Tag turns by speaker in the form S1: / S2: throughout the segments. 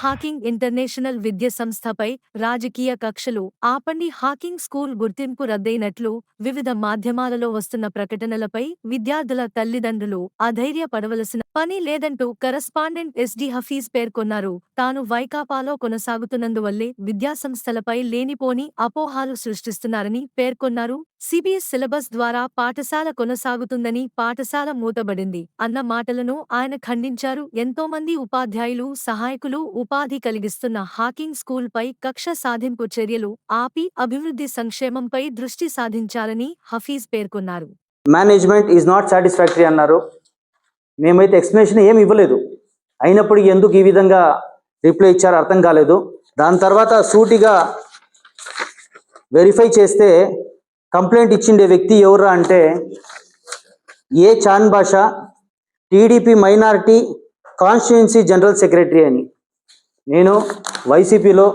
S1: Hawking international విద్య సంస్థపై రాజకీయ కక్షలు ఆపండి. హాకింగ్ స్కూల్ గుర్తింపు రద్దయినట్లు వివిధ మాధ్యమాలలో వస్తున్న ప్రకటనలపై విద్యార్థుల తల్లిదండ్రులు అధైర్యపడవలసిన పని లేదంటూ కరస్పాండెంట్ ఎస్డి హఫీజ్ పేర్కొన్నారు. తాను వైకాపాలో కొనసాగుతున్నందువల్లే విద్యాసంస్థలపై లేనిపోని అపోహాలు సృష్టిస్తున్నారని పేర్కొన్నారు. సిబిఎస్ సిలబస్ ద్వారా పాఠశాల కొనసాగుతుందని పాఠశాల మూతబడింది అన్న మాటలను ఆయన ఖండించారు. ఎంతోమంది ఉపాధ్యాయులు సహాయకులు ఉపాధి కలిగిస్తున్న హాకింగ్ స్కూల్పై కక్ష సాధింపు చర్యలు ఆపి అభివృద్ధి సంక్షేమంపై దృష్టి సాధించాలని హఫీజ్ పేర్కొన్నారు.
S2: మేనేజ్మెంట్ ఈజ్ నాట్ సాటిస్ఫాక్టరీ అన్నారు. మేమైతే ఎక్స్ప్లెనేషన్ ఏమి ఇవ్వలేదు. అయినప్పటికీ ఎందుకు ఈ విధంగా రిప్లై ఇచ్చారో అర్థం కాలేదు. దాని తర్వాత సూటిగా వెరిఫై చేస్తే కంప్లైంట్ ఇచ్చిండే వ్యక్తి ఎవరా అంటే ఏ Chan Basha TDP minority constituency general secretary అని. నేను వైసీపీలో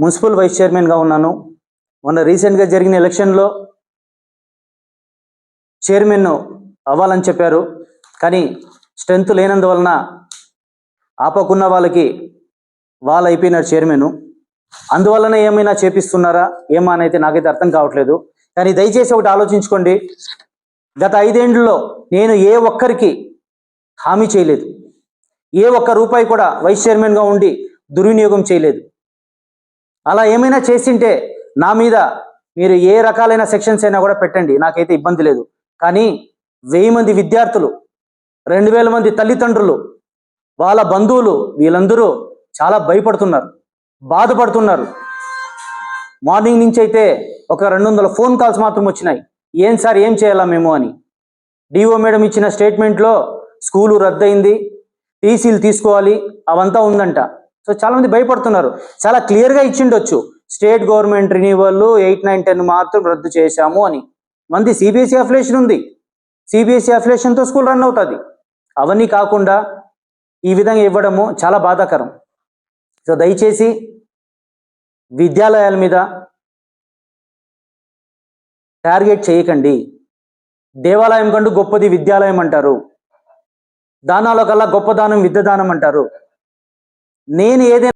S2: మున్సిపల్ వైస్ చైర్మన్గా ఉన్నాను. మొన్న రీసెంట్గా జరిగిన ఎలక్షన్లో చైర్మన్ అవ్వాలని చెప్పారు. కానీ స్ట్రెంత్ లేనందువలన ఆపకున్న వాళ్ళకి వాళ్ళు అయిపోయినారు చైర్మన్. అందువలన ఏమైనా చేపిస్తున్నారా? ఏమా అనైతే నాకైతే అర్థం కావట్లేదు. కానీ దయచేసి ఒకటి ఆలోచించుకోండి. గత ఐదేండ్లలో నేను ఏ ఒక్కరికి హామీ చేయలేదు. ఏ ఒక్క రూపాయి కూడా వైస్ చైర్మన్గా ఉండి దుర్వినియోగం చేయలేదు. అలా ఏమైనా చేసింటే నా మీద మీరు ఏ రకాలైన సెక్షన్స్ అయినా కూడా పెట్టండి. నాకైతే ఇబ్బంది లేదు. కానీ వెయ్యి మంది విద్యార్థులు రెండు వేల మంది తల్లిదండ్రులు వాళ్ళ బంధువులు వీళ్ళందరూ చాలా భయపడుతున్నారు. బాధపడుతున్నారు. మార్నింగ్ నుంచి అయితే ఒక రెండు వందల ఫోన్ కాల్స్ మాత్రం వచ్చినాయి. ఏం సార్ ఏం చేయాలా మేము అని. డిఓ మేడం ఇచ్చిన స్టేట్మెంట్లో స్కూలు రద్దయింది టీసీలు తీసుకోవాలి అవంతా ఉందంట. సో చాలా మంది భయపడుతున్నారు. చాలా క్లియర్గా ఇచ్చిండొచ్చు. State government renewal eight nine ten మాత్రం రద్దు చేశాము అని. మంది సిబిఎస్ఈ అఫిలేషన్ ఉంది. సిబిఎస్ఈ అఫిలేషన్తో స్కూల్ రన్ అవుతుంది. అవన్నీ కాకుండా ఈ విధంగా ఇవ్వడము చాలా బాధాకరం. సో దయచేసి విద్యాలయాల మీద టార్గెట్ చేయకండి. దేవాలయం కంటూ గొప్పది విద్యాలయం అంటారు. దానాల కల్లా గొప్ప దానం విద్య దానం అంటారు. నేను ఏదైనా